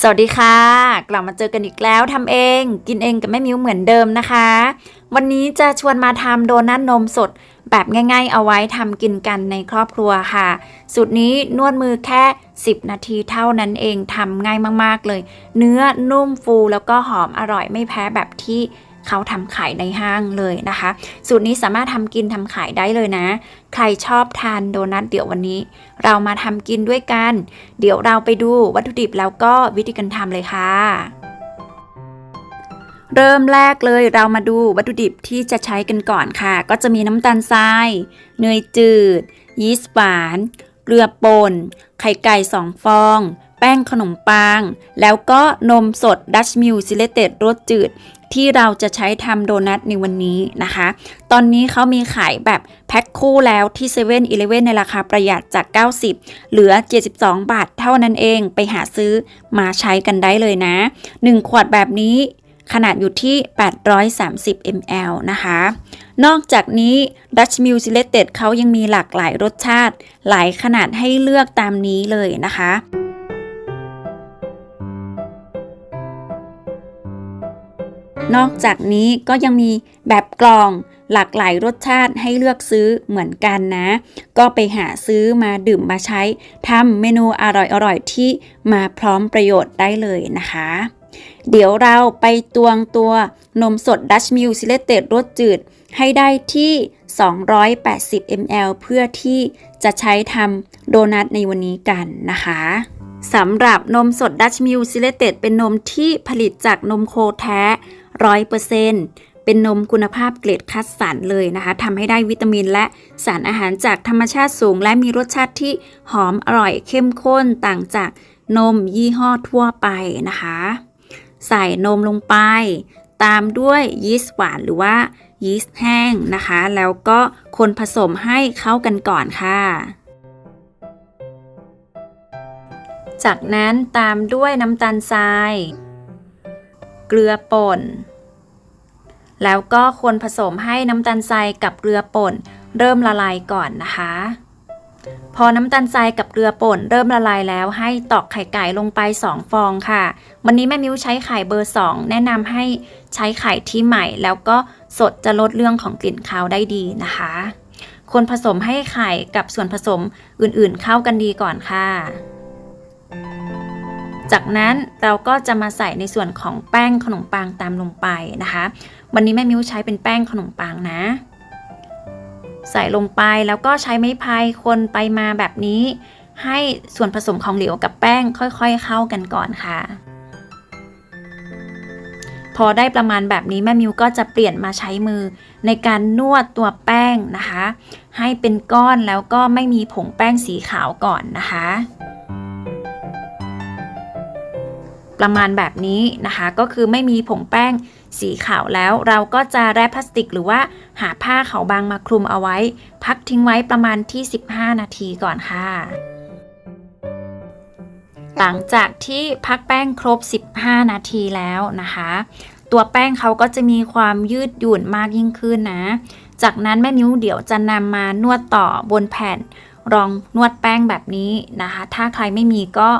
สวัสดีค่ะ กลับมาเจอกันอีกแล้วทำเอง กินเองกับแม่มิวเหมือนเดิมนะคะ วันนี้จะชวนมาทำโดนัทนมสด แบบง่าย ๆ เอาไว้ทำกินกันในครอบครัวค่ะ สูตรนี้นวดมือแค่ 10 นาทีเท่านั้นเองทำง่ายมากๆเลย เนื้อนุ่มฟูแล้วก็หอมอร่อยไม่แพ้แบบที่ เขาทำขายในห้างเลยนะคะ สูตรนี้สามารถทำกินทำขายได้เลยนะ ใครชอบทานโดนัทเดี๋ยววันนี้ เรามาทำกินด้วยกัน เดี๋ยวเราไปดูวัตถุดิบแล้วก็วิธีการทำเลยค่ะเริ่มแรกเลยเรามาดูวัตถุดิบที่จะใช้กันก่อนค่ะ ก็จะมีน้ำตาลทราย เนยจืด ยีสต์หวาน เกลือป่น ไข่ไก่2ฟอง แป้งขนมปัง แล้วก็นมสดดัชมิลซิเลเต็ดรสจืด ที่เราจะใช้ทำโดนัทในวันนี้นะคะ ตอนนี้เขามีขายแบบแพ็คคู่แล้วที่7 e เ e ่ e อในราคาประหยัดจาก 90 เหลือ 72 บาทเท่านั้นเองไปหาซื้อมาใช้กันได้เลยนะ 1 ขวดแบบนี้ขนาดอยู่ที่ 830 ml นะคะ นอกจากนี้ Dutch Mill Selected เขายังมีหลากหลายรสชาติ หลายขนาดให้เลือกตามนี้เลยนะคะ นอกจากนี้ก็ยังมีแบบกล่องหลากหลายรสชาติให้เลือกซื้อเหมือนกันนะ ก็ไปหาซื้อมาดื่มมาใช้ทำเมนูอร่อยๆที่มาพร้อมประโยชน์ได้เลยนะคะ เดี๋ยวเราไปตวงตัวนมสด Dutch Mill Selected รสจืดให้ได้ที่ 280 ml เพื่อที่จะใช้ทำโดนัทในวันนี้กันนะคะสำหรับนมสด Dutch Mill Selected เป็นนมที่ผลิตจากนมโคแท้ 100%เป็นนมคุณภาพเกรดคัดสรรเลยนะคะทำให้ได้วิตามินและสารอาหารจากธรรมชาติสูง และมีรสชาติที่หอมอร่อยเข้มข้นต่างจากนมยี่ห้อทั่วไปนะคะ ใส่นมลงไป ตามด้วยยีสต์หวานหรือว่ายีสต์แห้งนะคะ แล้วก็คนผสมให้เข้ากันก่อนค่ะ จากนั้นตามด้วยน้ำตาลทราย เกลือป่น แล้วก็คนผสมให้น้ำตาลทรายกับเกลือป่น เริ่มละลายก่อนนะคะ พอน้ำตาลทรายกับเกลือป่น เริ่มละลายแล้วให้ตอกไข่ไก่ลงไป 2 ฟองค่ะ วันนี้แม่มิ้วใช้ไข่เบอร์ 2 แนะนำให้ใช้ไข่ที่ใหม่ แล้วก็สดจะลดเรื่องของกลิ่นคาวได้ดีนะคะ คนผสมให้ไข่กับส่วนผสมอื่นๆเข้ากันดีก่อนค่ะ จากนั้นเราก็จะมาใส่ในส่วนของแป้งขนมปังตามลงไปนะคะ วันนี้แม่มิ้วใช้เป็นแป้งขนมปังนะ ใส่ลงไปแล้วก็ใช้ไม้พายคนไปมาแบบนี้ ให้ส่วนผสมของเหลวกับแป้งค่อยๆ เข้ากันก่อนค่ะ พอได้ประมาณแบบนี้แม่มิวก็จะเปลี่ยนมาใช้มือในการนวดตัวแป้งนะคะ ให้เป็นก้อนแล้วก็ไม่มีผงแป้งสีขาวก่อนนะคะ ประมาณแบบนี้นะคะ ก็คือไม่มีผงแป้งสีขาวแล้ว เราก็จะแรปพลาสติกหรือว่าหาผ้าขาวบางมาคลุมเอาไว้ พักทิ้งไว้ประมาณที่ 15 นาทีก่อนค่ะ หลังจากที่พักแป้งครบ 15 นาทีแล้วนะคะ ตัวแป้งเขาก็จะมีความยืดหยุ่นมากยิ่งขึ้นนะ จากนั้นแม่มิ้วเดี๋ยวจะนำมานวดต่อบนแผ่นรองนวดแป้งแบบนี้นะคะ ถ้าใครไม่มีก็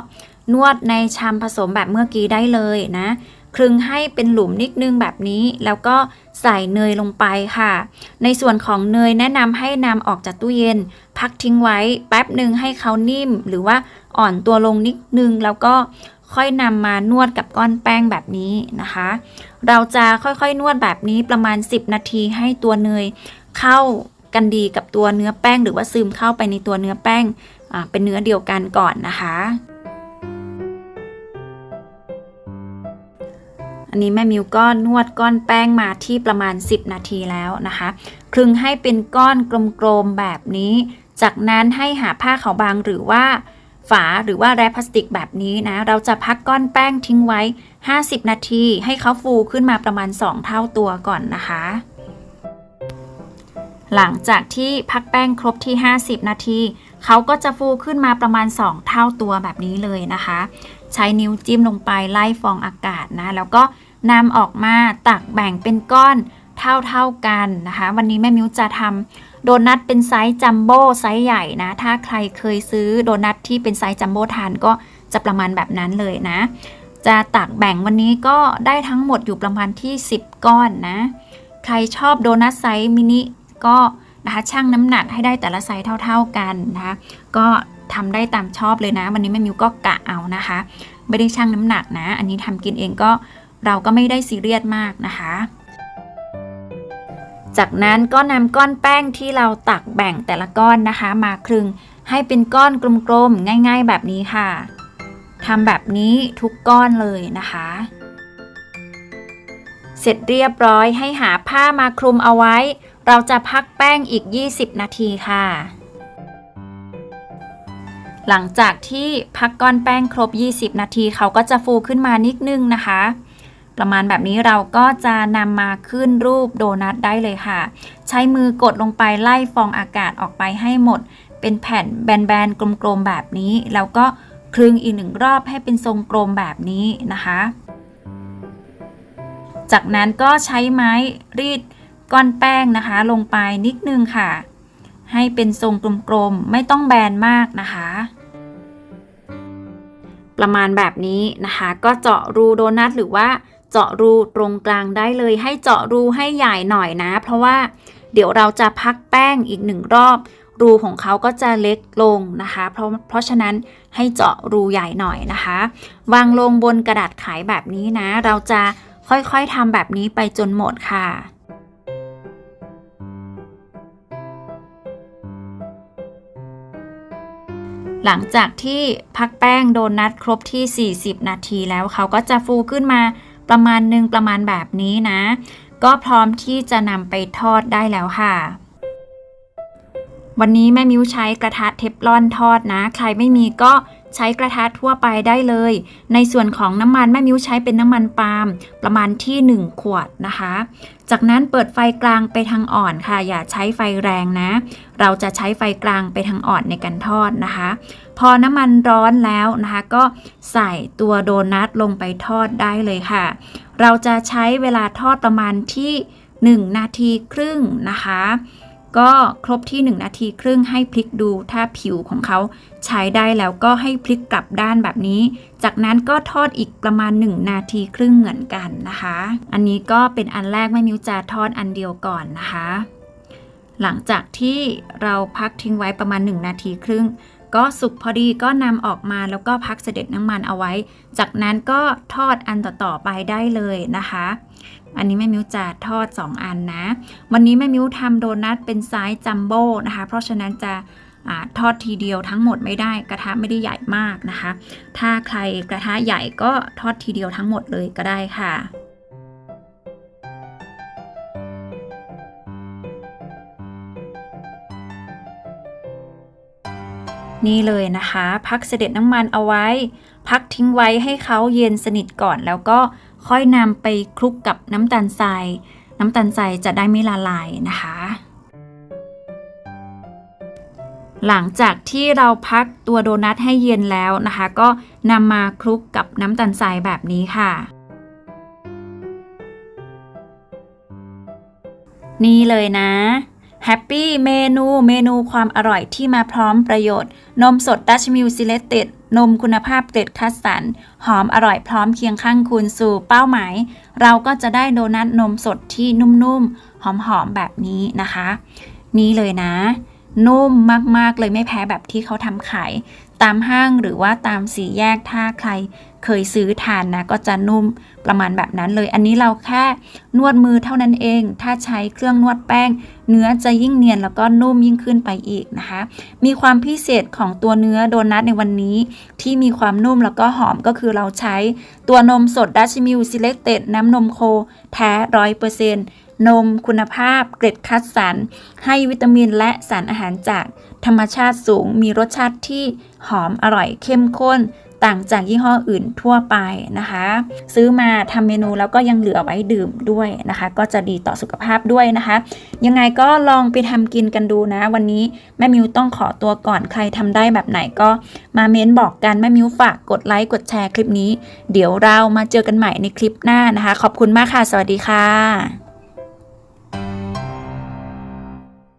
นวดในชามผสมแบบเมื่อกี้ได้เลยนะ คลึงให้เป็นหลุมนิดนึงแบบนี้ แล้วก็ใส่เนยลงไปค่ะ ในส่วนของเนยแนะนำให้นำออกจากตู้เย็น พักทิ้งไว้แป๊บหนึ่งให้เขานิ่ม หรือว่าอ่อนตัวลงนิดนึง แล้วก็ค่อยนำมานวดกับก้อนแป้งแบบนี้นะคะ เราจะค่อยๆนวดแบบนี้ประมาณ 10 นาทีให้ตัวเนยเข้ากันดีกับตัวเนื้อแป้ง หรือว่าซึมเข้าไปในตัวเนื้อแป้งเป็นเนื้อเดียวกันก่อนนะคะ อันนี้แม่มิวก็นวดก้อนแป้งมาที่ประมาณ 10 นาทีแล้วนะคะคลึงให้เป็นก้อนกลมๆแบบนี้ จากนั้นให้หาผ้าขาวบางหรือว่าฝาหรือว่าแรปพลาสติกแบบนี้นะ เราจะพักก้อนแป้งทิ้งไว้ 50 นาที ให้เขาฟูขึ้นมาประมาณ 2 เท่าตัวก่อนนะคะ หลังจากที่พักแป้งครบที่ 50 นาที เขาก็จะฟูขึ้นมาประมาณ 2 เท่าตัวแบบนี้เลยนะคะ ใช้นิ้วจิ้มลงไปไล่ฟองอากาศนะ แล้วก็นำออกมาตักแบ่งเป็นก้อนเท่าๆกันนะคะ วันนี้แม่มิ้วจะทำโดนัทเป็นไซส์จัมโบ้ไซส์ใหญ่นะ ถ้าใครเคยซื้อโดนัทที่เป็นไซส์จัมโบ้ทานก็จะประมาณแบบนั้นเลยนะ จะตักแบ่งวันนี้ก็ได้ทั้งหมดอยู่ประมาณที่ 10 ก้อนนะ ใครชอบโดนัทไซส์มินิก็นะคะชั่งน้ำหนักให้ได้แต่ละไซส์เท่า ๆกันนะคะ ก็ ทำได้ตามชอบเลยนะ วันนี้แม่มิวก็กะเอานะคะ ไม่ได้ชั่งน้ำหนักนะ อันนี้ทำกินเองก็เราก็ไม่ได้ซีเรียสมากนะคะ จากนั้นก็นำก้อนแป้งที่เราตักแบ่งแต่ละก้อนนะคะ มาคลึงให้เป็นก้อนกลมๆง่าย ๆ แบบนี้ค่ะทำแบบนี้ทุกก้อนเลยนะคะ เสร็จเรียบร้อยให้หาผ้ามาคลุมเอาไว้ เราจะพักแป้งอีก 20 นาทีค่ะ หลังจากที่พักก้อนแป้งครบ 20 นาทีเขาก็จะฟูขึ้นมานิดนึงนะคะ ประมาณแบบนี้เราก็จะนำมาขึ้นรูปโดนัทได้เลยค่ะ ใช้มือกดลงไปไล่ฟองอากาศออกไปให้หมด เป็นแผ่นแบนๆกลมๆแบบนี้ แล้วก็คลึงอีกหนึ่งรอบให้เป็นทรงกลมแบบนี้นะคะ จากนั้นก็ใช้ไม้รีดก้อนแป้งนะคะ ลงไปนิดนึงค่ะ ให้เป็นทรงกลมๆ ไม่ต้องแบนมากนะคะ ประมาณแบบนี้นะคะ ก็เจาะรูโดนัทหรือว่าเจาะรูตรงกลางได้เลย ให้เจาะรูให้ใหญ่หน่อยนะ เพราะว่าเดี๋ยวเราจะพักแป้งอีกหนึ่งรอบ รูของเขาก็จะเล็กลงนะคะ เพราะเพราะฉะนั้นให้เจาะรูใหญ่หน่อยนะคะ วางลงบนกระดาษขายแบบนี้นะ เราจะค่อยๆทำแบบนี้ไปจนหมดค่ะ หลังจากที่พักแป้งโดนนัดครบที่ 40 นาทีแล้วเขาก็จะฟูขึ้นมาประมาณหนึ่งประมาณแบบนี้นะ ก็พร้อมที่จะนำไปทอดได้แล้วค่ะ วันนี้แม่มิ้วใช้กระทะเทฟลอนทอดนะ ใครไม่มีก็ ใช้กระทะทั่วไปได้เลย ในส่วนของน้ำมันแม่มิ้วใช้เป็นน้ำมันปาล์มประมาณที่ 1 ขวดนะคะ จากนั้นเปิดไฟกลางไปทางอ่อนค่ะ อย่าใช้ไฟแรงนะ เราจะใช้ไฟกลางไปทางอ่อนในการทอดนะคะ พอน้ำมันร้อนแล้วนะคะ ก็ใส่ตัวโดนัทลงไปทอดได้เลยค่ะ เราจะใช้เวลาทอดประมาณที่ 1 นาทีครึ่งนะคะ ก็ครบที่ 1 นาทีครึ่งให้พลิกดูถ้าผิวของเขาใช้ได้แล้วก็ให้พลิกกลับด้านแบบนี้ จากนั้นก็ทอดอีกประมาณ 1 นาทีครึ่งเหมือนกันนะคะ อันนี้ก็เป็นอันแรกไม่มิวจะทอดอันเดียวก่อนนะคะ หลังจากที่เราพักทิ้งไว้ประมาณ 1 นาทีครึ่ง ก็สุกพอดีก็นำออกมาแล้วก็พักเสด็จน้ำมันเอาไว้ จากนั้นก็ทอดอันต่อๆไปได้เลยนะคะ อันนี้แม่มิวจะทอด 2 อันนะ วันนี้แม่มิวทำโดนัทเป็นไซส์จัมโบ้นะคะ เพราะฉะนั้นจะอทอดทีเดียวทั้งหมดไม่ได้กระทะไม่ได้ใหญ่มากนะคะ ถ้าใครกระทะใหญ่ก็ทอดทีเดียวทั้งหมดเลยก็ได้ค่ะ นี่เลยนะคะ พักเสด็จน้ำมันเอาไว้ พักทิ้งไว้ให้เขาเย็นสนิทก่อน แล้วก็ค่อยนำไปคลุกกับน้ำตาลทราย น้ำตาลทรายจะได้ไม่ละลายนะคะ หลังจากที่เราพักตัวโดนัทให้เย็นแล้วนะคะ ก็นำมาคลุกกับน้ำตาลทรายแบบนี้ค่ะนี่เลยนะ แฮปปี้เมนูเมนูความอร่อยที่มาพร้อมประโยชน์ นมสดดัชมิลซิเลตเต็ดนมคุณภาพเกรดคัสสัน หอมอร่อยพร้อมเคียงข้างคุณสู่เป้าหมาย เราก็จะได้โดนัทนมสดที่นุ่มๆ หอมๆ แบบนี้นะคะ นี่เลยนะ นุ่มมากๆเลยไม่แพ้แบบที่เขาทำขาย ตามห้างหรือว่าตามสีแยกถ้าใครเคยซื้อทานนะก็จะนุ่มประมาณแบบนั้นเลย อันนี้เราแค่นวดมือเท่านั้นเอง ถ้าใช้เครื่องนวดแป้ง เนื้อจะยิ่งเนียนแล้วก็นุ่มยิ่งขึ้นไปอีกนะคะ มีความพิเศษของตัวเนื้อโดนัทในวันนี้ ที่มีความนุ่มแล้วก็หอมก็คือเราใช้ตัวนมสดดัชมิลซิเล c เต็ดน้ำนมโคแท้ร้อยเปอร์เซ็นต์ นมคุณภาพ เกร็ดคัดสรร ให้วิตามินและสารอาหารจากธรรมชาติสูง มีรสชาติที่หอมอร่อยเข้มข้น ต่างจากยี่ห้ออื่นทั่วไปนะคะ ซื้อมาทำเมนูแล้วก็ยังเหลือไว้ดื่มด้วยนะคะ ก็จะดีต่อสุขภาพด้วยนะคะ ยังไงก็ลองไปทำกินกันดูนะ วันนี้แม่มิวต้องขอตัวก่อนใครทำได้แบบไหนก็มาเม้นบอกกันแม่มิวฝากกดไลค์กดแชร์คลิปนี้ เดี๋ยวเรามาเจอกันใหม่ในคลิปหน้านะคะ ขอบคุณมากค่ะ สวัสดีค่ะ